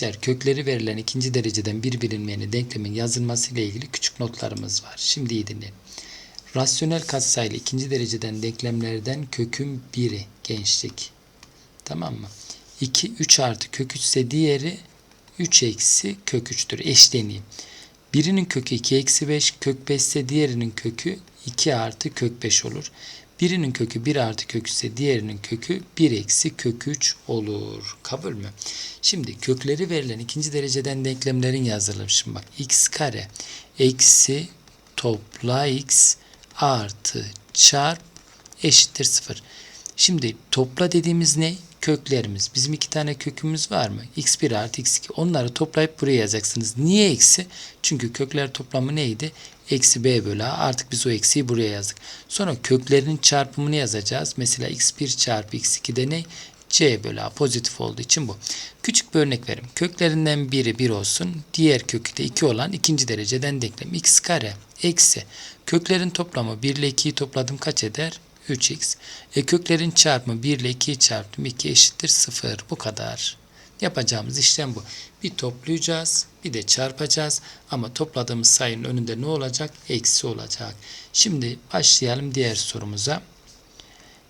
Gençler, kökleri verilen ikinci dereceden bir bilinmeyeni denklemin yazılması ile ilgili küçük notlarımız var. Şimdi iyi dinleyin. Rasyonel katsayılı ikinci dereceden denklemlerden kökün biri gençlik. Tamam mı? 2, 3 artı kök 3 ise diğeri 3 eksi kök 3'tür. Eşleneyim. Birinin kökü 2 eksi 5, kök 5 ise diğerinin kökü 2 artı kök 5 olur. Birinin kökü 1 artı kök 3 ise diğerinin kökü 1 eksi kök 3 olur. Kabul mü? Şimdi kökleri verilen ikinci dereceden denklemlerin yazılımı. Şimdi bak x kare eksi topla x artı çarp eşittir 0. Şimdi topla dediğimiz ne? Köklerimiz. Bizim iki tane kökümüz var mı? x1 artı x2. Onları toplayıp buraya yazacaksınız. Niye eksi? Çünkü kökler toplamı neydi? Eksi b bölü a. Artık biz o eksiyi buraya yazdık. Sonra köklerin çarpımını yazacağız. Mesela x1 çarpı x2 de ne? c bölü a pozitif olduğu için bu. Küçük bir örnek vereyim. Köklerinden biri 1 olsun. Diğer kökü de 2 olan ikinci dereceden denklem. x kare eksi. Köklerin toplamı 1 ile 2'yi topladım kaç eder? 3x. E köklerin çarpımı 1 ile 2'yi çarptım 2 eşittir 0. Bu kadar. Yapacağımız işlem bu. Bir toplayacağız, bir de çarpacağız. Ama topladığımız sayının önünde ne olacak? Eksi olacak. Şimdi başlayalım diğer sorumuza.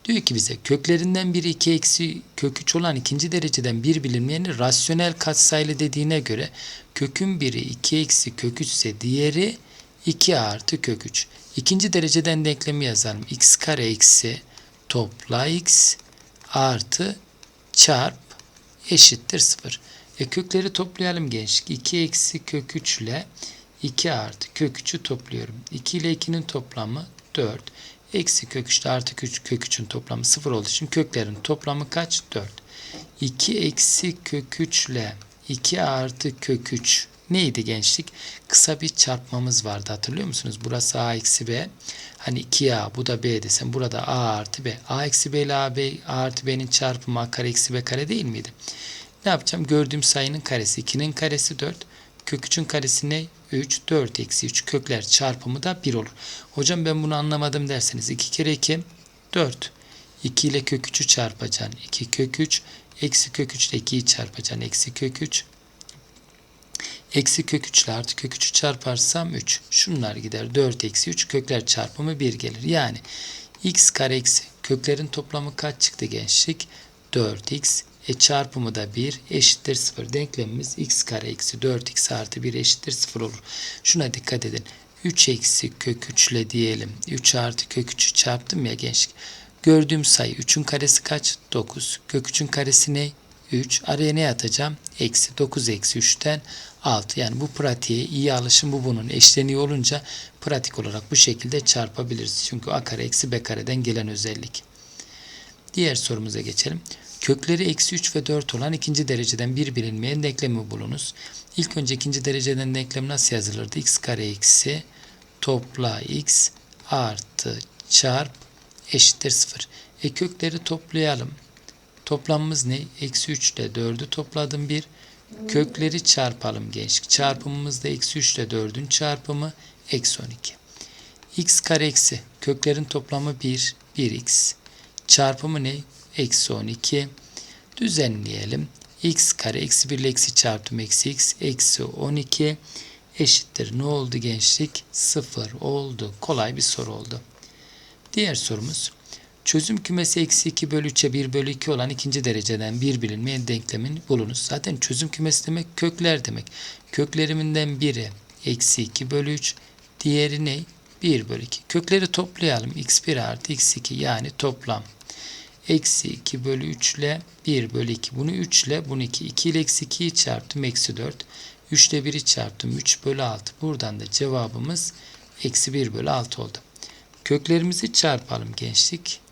Diyor ki bize köklerinden biri 2 eksi kök 3 olan ikinci dereceden bir bilinmeyeni rasyonel katsayılı dediğine göre kökün biri 2 eksi kök 3 ise diğeri 2 artı kök 3. İkinci dereceden denklemi yazalım. x kare eksi topla x artı çarp eşittir 0. E kökleri toplayalım gençlik. 2 eksi kök 3 ile 2 artı kök 3'ü topluyorum. 2 ile 2'nin toplamı 4. Eksi kök 3 ile artı kök 3'ün toplamı 0 olduğu için köklerin toplamı kaç? 4. 2 eksi kök 3 ile 2 artı kök 3 neydi gençlik? Kısa bir çarpmamız vardı hatırlıyor musunuz? Burası a eksi b. Hani 2a bu da b desem burada a artı b. a eksi b ile a, b, a artı b'nin çarpımı a kare eksi b kare değil miydi? Ne yapacağım? Gördüğüm sayının karesi 2'nin karesi 4. Kök 3'ün karesi ne? 3. 4 eksi 3 kökler çarpımı da 1 olur. Hocam ben bunu anlamadım derseniz 2 kere 2 4. 2 ile kök 3'ü çarpacaksın. 2 kök 3 eksi kök 3 ile 2'yi çarpacaksın. Eksi kök 3 Eksi kök 3 ile artı kök 3'ü çarparsam 3. Şunlar gider. 4 eksi 3 kökler çarpımı 1 gelir. Yani x kare eksi köklerin toplamı kaç çıktı gençlik? 4x e çarpımı da 1 eşittir 0. Denklemimiz x kare eksi 4x artı 1 eşittir 0 olur. Şuna dikkat edin. 3 eksi kök 3 ile diyelim. 3 artı kök 3'ü çarptım ya gençlik. Gördüğüm sayı 3'ün karesi kaç? 9. Kök 3'ün karesi ne? 3. Araya ne atacağım? Eksi 9 eksi 3'ten 6. Yani bu pratiğe iyi alışın bu bunun eşleniği olunca pratik olarak bu şekilde çarpabiliriz. Çünkü a kare eksi b kareden gelen özellik. Diğer sorumuza geçelim. Kökleri eksi 3 ve 4 olan ikinci dereceden bir bilinmeyen denklemi bulunuz. İlk önce ikinci dereceden denklem nasıl yazılırdı? x kare eksi topla x artı çarp eşittir 0. E kökleri toplayalım. Toplamımız ne? Eksi 3 ile 4'ü topladım 1. Kökleri çarpalım gençlik. Çarpımımız da eksi 3 ile 4'ün çarpımı eksi 12. x kare eksi köklerin toplamı 1. 1x. Çarpımı ne? Eksi 12. Düzenleyelim. x kare eksi 1 ile eksi çarptım. Eksi x. Eksi 12 eşittir. Ne oldu gençlik? 0 oldu. Kolay bir soru oldu. Diğer sorumuz. Çözüm kümesi eksi 2 bölü 3'e 1 bölü 2 olan ikinci dereceden bir bilinmeyen denklemin bulunuz. Zaten çözüm kümesi demek kökler demek. Kökleriminden biri eksi 2 bölü 3. Diğeri ne? 1 bölü 2. Kökleri toplayalım. x1 artı x2 yani toplam. Eksi 2 bölü 3 ile 1 bölü 2. Bunu 3 ile bunu 2. 2 ile eksi 2'yi çarptım. Eksi 4. 3 ile 1'i çarptım. 3 bölü 6. Buradan da cevabımız eksi 1 bölü 6 oldu. Köklerimizi çarpalım gençlik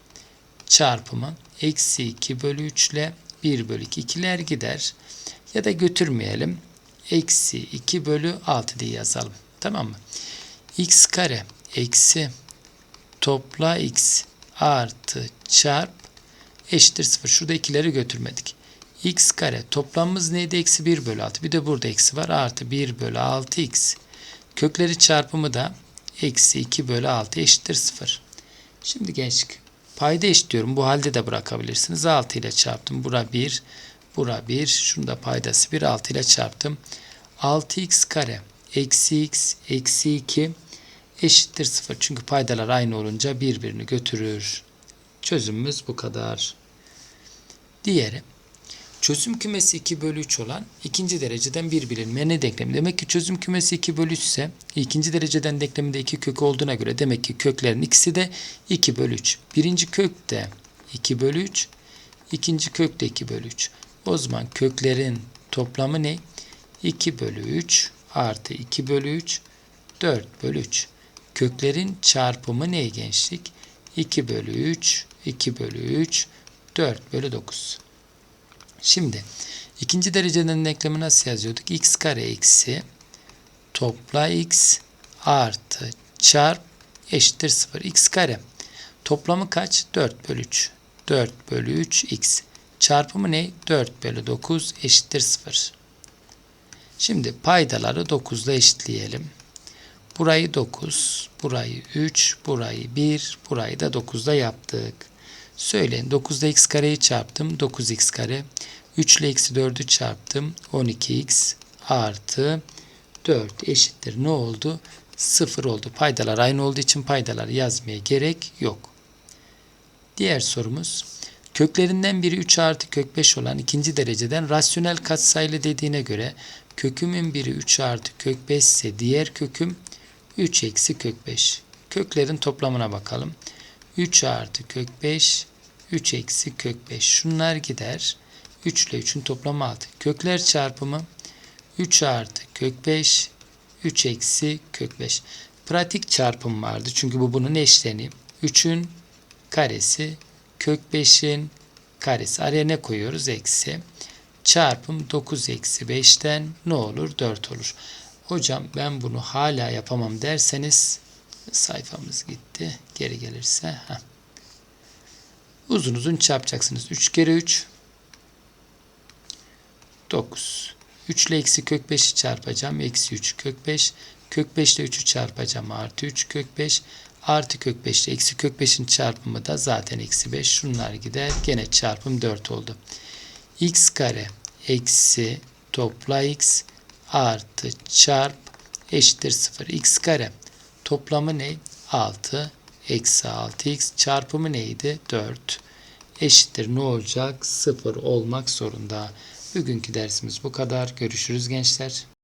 çarpımı eksi 2 bölü 3 ile 1 bölü 2 ikiler gider. Ya da götürmeyelim. Eksi 2 bölü 6 diye yazalım. Tamam mı? x kare eksi topla x artı çarp eşittir 0. Şurada ikileri götürmedik. x kare toplamımız neydi? Eksi 1 bölü 6. Bir de burada eksi var. Artı 1 bölü 6x. Kökleri çarpımı da eksi 2 bölü 6 eşittir 0. Şimdi gençlik Payda eşitliyorum. Bu halde de bırakabilirsiniz. 6 ile çarptım. Bura 1. Bura 1. Şunu da paydası 1. 6 ile çarptım. 6x kare eksi x eksi 2 eşittir 0. Çünkü paydalar aynı olunca birbirini götürür. Çözümümüz bu kadar. Diğeri. Çözüm kümesi 2 bölü 3 olan ikinci dereceden bir bilinmeyen denklemi? Demek ki çözüm kümesi 2 bölü 3 ise ikinci dereceden denkleminde iki kök olduğuna göre demek ki köklerin ikisi de 2 bölü 3. Birinci kök de 2 bölü 3. ikinci kök de 2 bölü 3. O zaman köklerin toplamı ne? 2 bölü 3 artı 2 bölü 3 4 bölü 3. Köklerin çarpımı ne gençlik? 2 bölü 3 2 bölü 3 4 bölü 9. Şimdi ikinci dereceden denklemi nasıl yazıyorduk? x kare eksi topla x artı çarp eşittir 0. x kare toplamı kaç? 4 bölü 3. 4 bölü 3 x. Çarpımı ne? 4 bölü 9 eşittir 0. Şimdi paydaları 9 ile eşitleyelim. Burayı 9, burayı 3, burayı 1, burayı da 9 ile yaptık. Söyleyin 9 ile x kareyi çarptım. 9x kare. 3 ile eksi 4'ü çarptım. 12x artı 4 eşittir. Ne oldu? 0 oldu. Paydalar aynı olduğu için paydaları yazmaya gerek yok. Diğer sorumuz. Köklerinden biri 3 artı kök 5 olan ikinci dereceden rasyonel katsayılı dediğine göre kökümün biri 3 artı kök 5 ise diğer köküm 3 eksi kök 5. Köklerin toplamına bakalım. 3 artı kök 5, 3 eksi kök 5. Şunlar gider. 3 ile 3'ün toplamı 6. Kökler çarpımı 3 artı kök 5, 3 eksi kök 5. Pratik çarpım vardı. Çünkü bu bunun eşleni. 3'ün karesi, kök 5'in karesi. Araya ne koyuyoruz? Eksi. Çarpım 9 eksi 5'ten ne olur? 4 olur. Hocam ben bunu hala yapamam derseniz sayfamız gitti. Geri gelirse. Heh. Uzun uzun çarpacaksınız. 3 kere 3 9. 3 ile eksi kök 5'i çarpacağım. Eksi 3 kök 5. Kök 5 ile 3'ü çarpacağım. Artı 3 kök 5. Artı kök 5 ile eksi kök 5'in çarpımı da zaten eksi 5. Şunlar gider. Gene çarpım 4 oldu. x kare eksi topla x artı çarp eşittir 0. x kare toplamı ne? 6 eksi 6x çarpımı neydi? 4 eşittir ne olacak? 0 olmak zorunda. Bugünkü dersimiz bu kadar. Görüşürüz gençler.